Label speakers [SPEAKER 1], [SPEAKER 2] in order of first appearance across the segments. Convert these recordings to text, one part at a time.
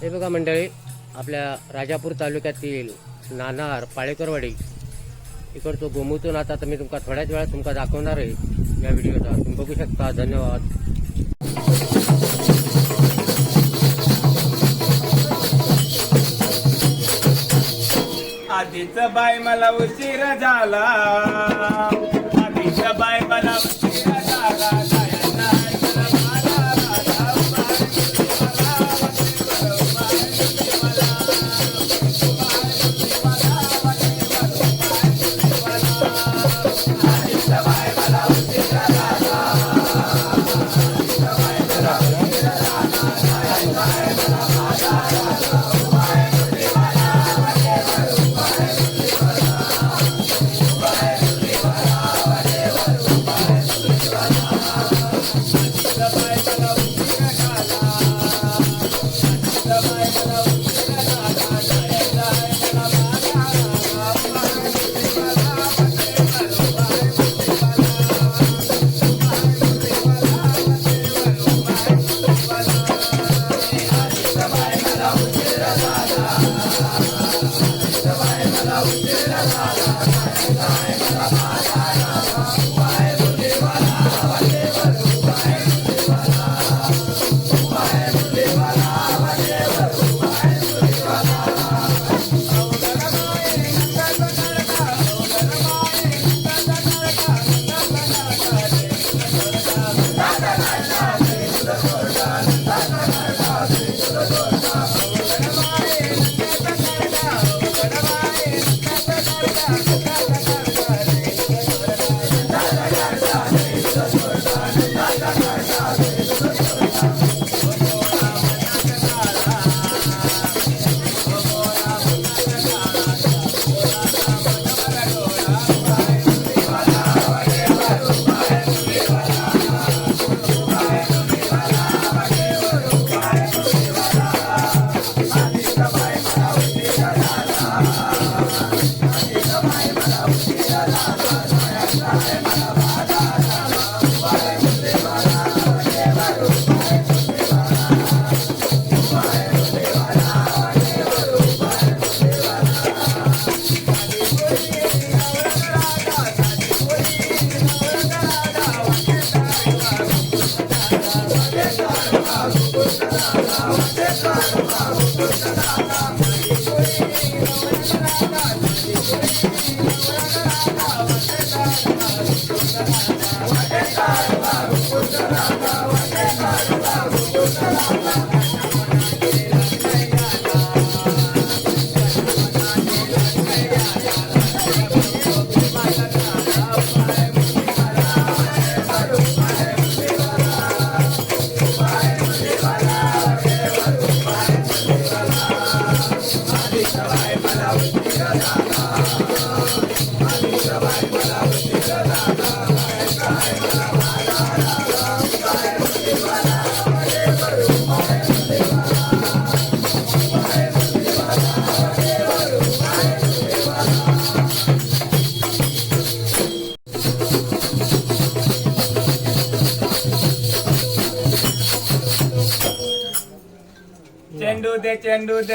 [SPEAKER 1] हे बघा मंडळी आपल्या राजापूर तालुक्यातील नाणार पाळेकरवाडी इकडचं गोमूतून आता तर मी तुमका थोड्याच वेळात तुमका दाखवणार आहे. या व्हिडिओचा तुम्ही बघू शकता. धन्यवाद.
[SPEAKER 2] आधीच बाय मला उशीर झाला. आधीच बाय मला उशीर झाला. चेंडू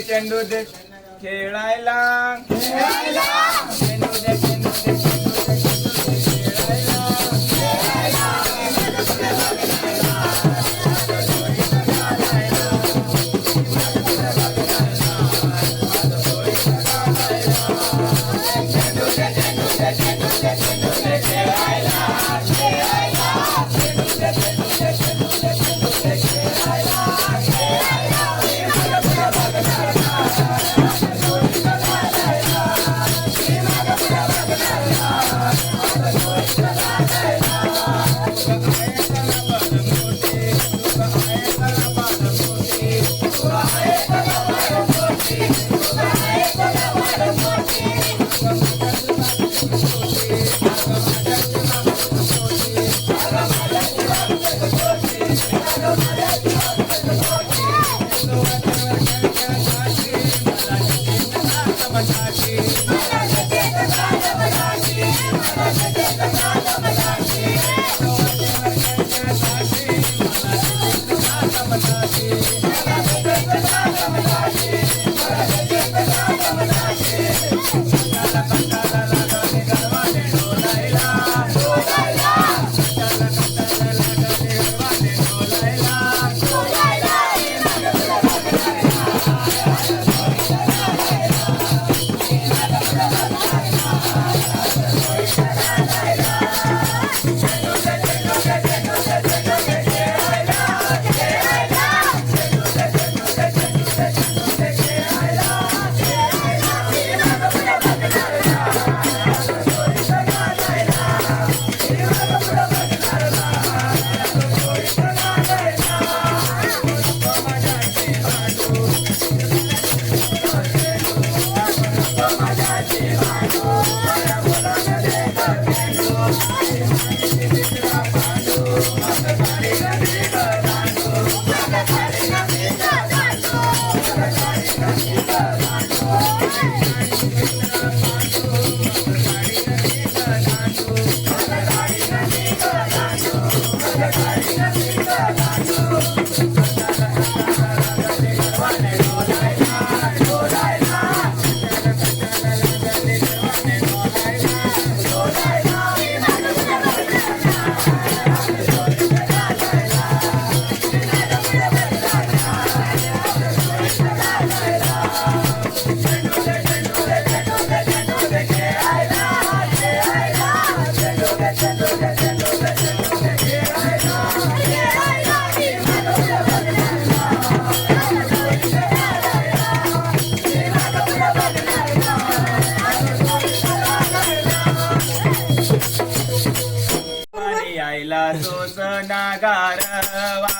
[SPEAKER 2] चेंडू दे. खेळायला. सोस नागारवा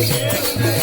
[SPEAKER 2] Yeah.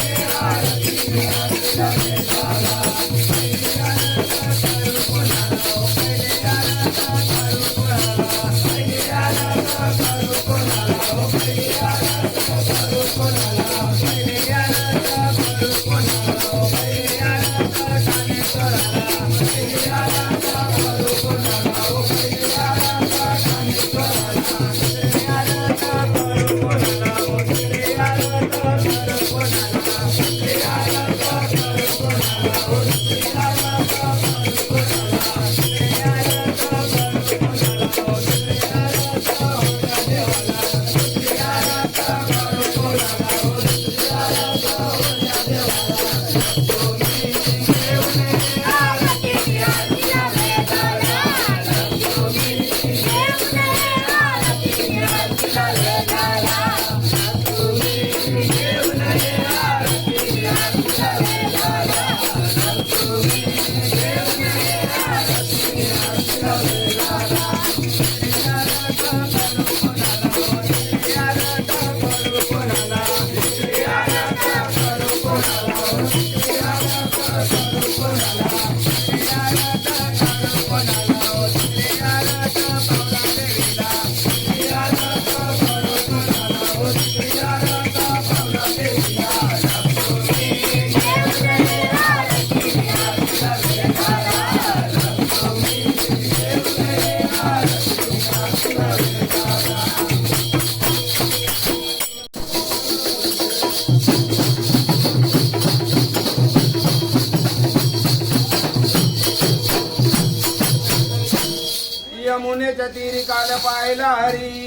[SPEAKER 2] तीरी काल पाहिला हरी.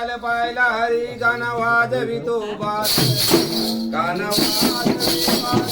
[SPEAKER 2] काल पाहिला हरी गाणं वाजवितो बात गाणं वाजवितो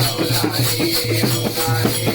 [SPEAKER 2] Yeah.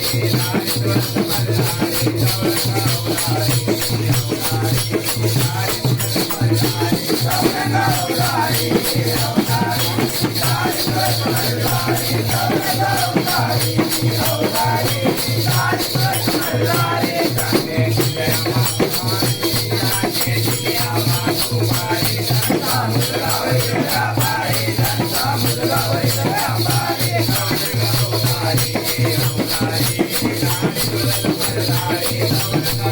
[SPEAKER 2] Thank you.